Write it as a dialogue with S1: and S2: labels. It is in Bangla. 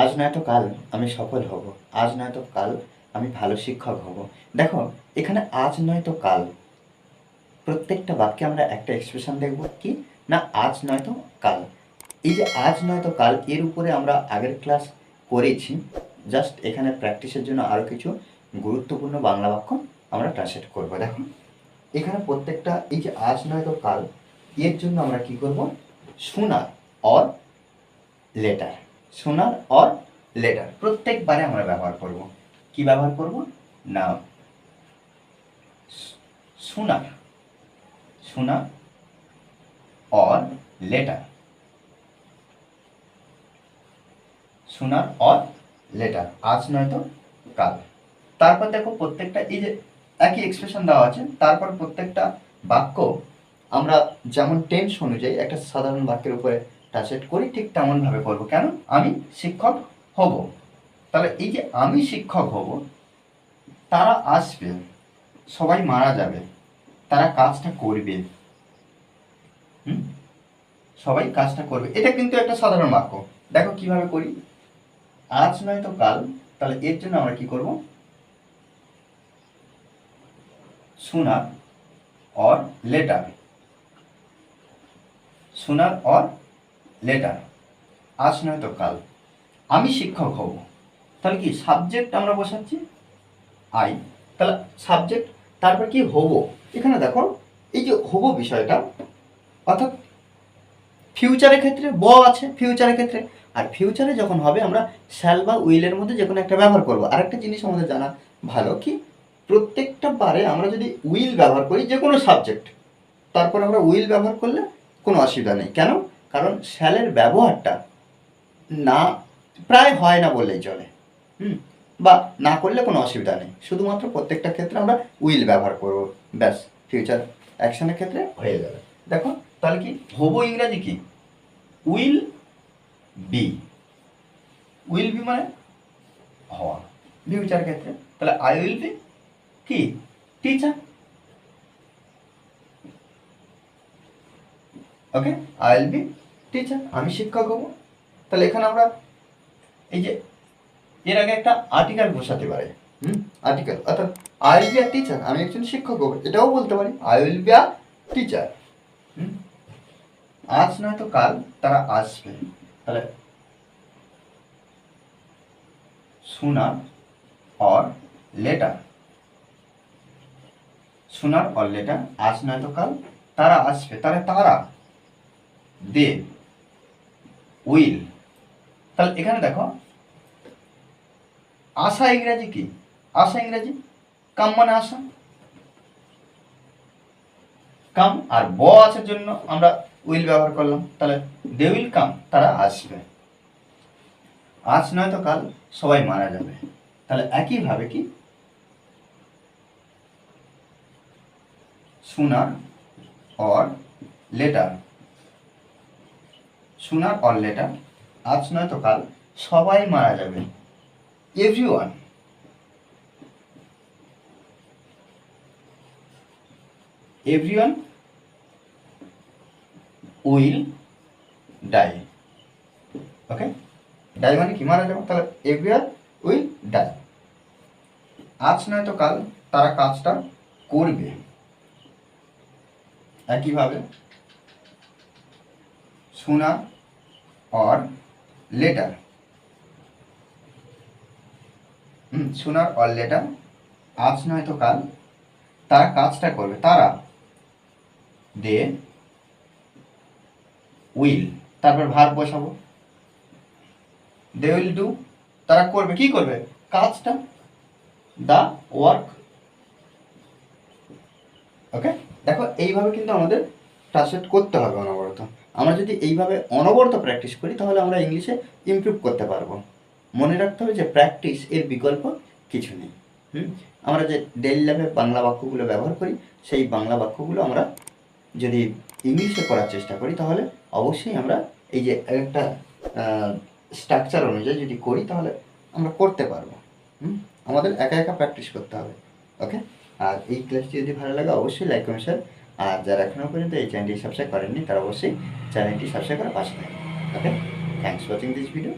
S1: আজ নয়তো কাল আমি সফল হব। আজ নয়তো কাল আমি ভালো শিক্ষক হব। দেখো, এখানে আজ নয়তো কাল। প্রত্যেকটা বাক্যে আমরা একটা এক্সপ্রেশন দেখব কি? না, আজ নয়তো কাল। এই যে আজ নয়তো কাল, এর উপরে আমরা আগের ক্লাস করেছি। জাস্ট এখানে প্র্যাকটিসের জন্য আরও কিছু গুরুত্বপূর্ণ বাংলা বাক্য আমরা ট্রান্সলেট করব। দেখো, এখানে প্রত্যেকটা এই যে আজ নয়তো কাল, এর জন্য আমরা কি করব? Sooner or later sooner or later. প্রত্যেকবারে আমরা ব্যবহার করব। কি ব্যবহার করব? না sooner. Sooner or later. Sooner or later. আজ নয়তো কাল। তারপর দেখো প্রত্যেকটা, এই যে একই এক্সপ্রেশন দেওয়া আছে, তারপর প্রত্যেকটা বাক্য আমরা যেমন টেন্স অনুযায়ী একটা সাধারণ বাক্যের উপরে ট্রান্সলেট করি ঠিক তেমনভাবে করব। কেন? আমি শিক্ষক হব। তাহলে এই যে আমি শিক্ষক হব, তারা আসবে, সবাই মারা যাবে, তারা কাজটা করবে। হুম? সবাই কাজটা করবে। এটা কিন্তু একটা সাধারণ বাক্য। দেখো কীভাবে করি। আজ নয় তো কাল। তাহলে এর জন্য আমরা কি করব? Sooner or later sooner or later আজ নয় তো কাল। আমি শিক্ষক হব। তাহলে কি সাবজেক্ট আমরা বসাচ্ছি? আই তাহলে সাবজেক্ট তারপর কি হব? এখানে দেখো, এই যে হব বিষয়টা, অর্থাৎ ফিউচারের ক্ষেত্রে ব আছে ফিউচারের ক্ষেত্রে। আর ফিউচারে যখন হবে, আমরা শ্যাল বা উইলের মধ্যে যে কোনো একটা ব্যবহার করব। আরেকটা জিনিস আমাদের জানা ভালো কি, প্রত্যেকটা বারে আমরা যদি উইল ব্যবহার করি যে কোনো সাবজেক্ট তারপর আমরা উইল ব্যবহার করলে কোনো অসুবিধা নেই। কেন? কারণ শ্যালের ব্যবহারটা না, প্রায় হয় না বললেই চলে। হুম? বা না করলে কোনো অসুবিধা নেই। শুধুমাত্র প্রত্যেকটা ক্ষেত্রে আমরা উইল ব্যবহার করব। ব্যাস, ফিউচার অ্যাকশনের ক্ষেত্রে হয়ে যাবে। দেখো, তাহলে কি? হব ইংরাজি কি? Will be. উইল বি মানে হওয়া। ফিউচার ক্ষেত্রে। তাহলে আই উইল বি কি? Teacher. Okay? I will be teacher আমি শিক্ষক হব। তাহলে এখানে আমরা এই যে, এর আগে একটা আর্টিকেল বসাতে পারে। হুম? আর্টিকেল অর্থাৎ I will be a teacher আমি একজন শিক্ষক হব। এটাও বলতে পারি I will be a teacher হুম? আজ নয় তো কাল, তারা আসবে। তাহলে sooner or later sooner or later আজ নয় তো কাল, তারা আসবে। তাহলে তারা, দে। উইল। তাহলে এখানে দেখো আশা ইংরাজি কি? আশা ইংরাজি? কাম মানে আশা কাম আর ব আসার জন্য আমরা উইল ব্যবহার করলাম। তাহলে দে উইল কাম, তারা আসবে। আজ নয় তো কাল, সবাই মারা যাবে। তাহলে একইভাবে কি? Sooner or later sooner or later আজ নয় তো কাল, সবাই মারা যাবে। Every one everyone will die okay die মানে কি? মারা যাবে? তাহলে এভরিওয়ান উইল ডাই আজ নয় তো কাল, তারা কাজটা করবে। একইভাবে sooner or later sooner or later আজ নয় তো কাল। তারা কাজটা করবে, তারা দে উইল তারপর ভার বসাবো। দে উইল ডু তারা করবে, কি করবে? কাজটা দা ওয়ার্ক ওকে দেখো, এইভাবে কিন্তু আমাদের ট্রান্সলেট করতে হবে অনবরত। আমরা যদি এইভাবে অনবরত প্র্যাকটিস করি, তাহলে আমরা ইংলিশে ইমপ্রুভ করতে পারব। মনে রাখতে হবে যে প্র্যাকটিস এর বিকল্প কিছু নেই। হুম? আমরা যে ডেইলি লাইফে বাংলা বাক্যগুলো ব্যবহার করি, সেই বাংলা বাক্যগুলো আমরা যদি ইংলিশে করার চেষ্টা করি, তাহলে অবশ্যই আমরা এই যে একটা স্ট্রাকচার অনুযায়ী যদি করি, তাহলে আমরা করতে পারব। হুম? আমাদের একা একা প্র্যাকটিস করতে হবে। ওকে আর এই ক্লাসটি যদি ভালো লাগে, অবশ্যই লাইক করুন আর যারা এখনও পর্যন্ত এই চ্যানেলটি সাবস্ক্রাইব করেননি, তারা অবশ্যই চ্যানেলটি সাবস্ক্রাইব করে পাশে থাকবেন। Okay thanks watching this video